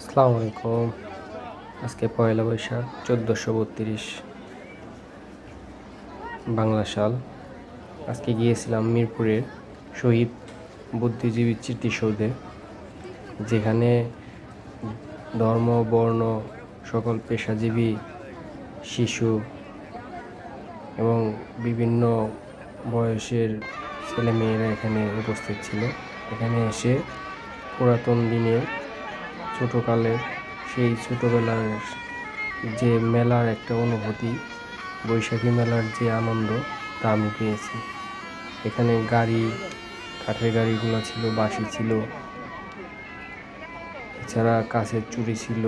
আসসালামু আলাইকুম। আজকে পয়লা বৈশাখ, চোদ্দোশো বত্রিশ। বাংলা সাল। আজকে গিয়েছিলাম মিরপুরের শহীদ বুদ্ধিজীবী স্মৃতিসৌধে, যেখানে ধর্ম, বর্ণ, সকল পেশাজীবী শিশু এবং বিভিন্ন বয়সের ছেলেমেয়েরা এখানে উপস্থিত ছিল। এখানে এসে পুরাতন দিনের ছোটোকালের সেই ছোটোবেলার যে মেলার একটা অনুভূতি, বৈশাখী মেলার যে আনন্দ, তা আমি পেয়েছি। এখানে গাড়ি, কাঠের গাড়িগুলো ছিল, বাঁশি ছিল, এছাড়া কাছের চুড়ি ছিল,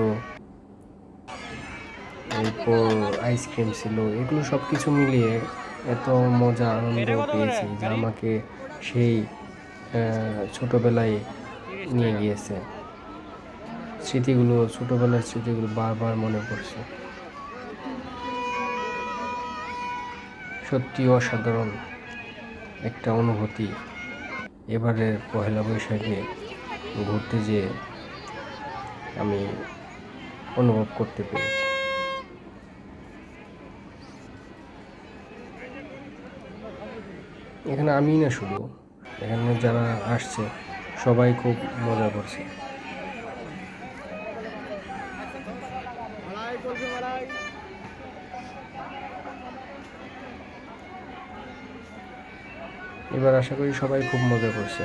এরপর আইসক্রিম ছিল, এগুলো সব কিছু মিলিয়ে এত মজা, আনন্দ পেয়েছি যা আমাকে সেই ছোটোবেলায় নিয়ে গিয়েছে। স্মৃতিগুলো, ছোটোবেলার স্মৃতিগুলো বারবার মনে পড়ছে। সত্যি অসাধারণ একটা অনুভূতি এবারের পহেলা বৈশাখে ঘুরতে যেয়ে আমি অনুভব করতে পেরেছি। এখানে আমি না শুধু, এখানে যারা আসছে সবাই খুব মজা করছে। এবার আশা করি সবাই খুব মজা করছে।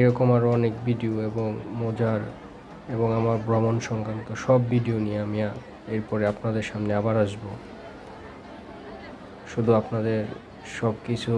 এরকম আরও অনেক ভিডিও এবং মজার এবং আমার ভ্রমণ সংক্রান্ত সব ভিডিও নিয়ে আমি এরপরে আপনাদের সামনে আবার আসব। শুধু আপনাদের সব কিছু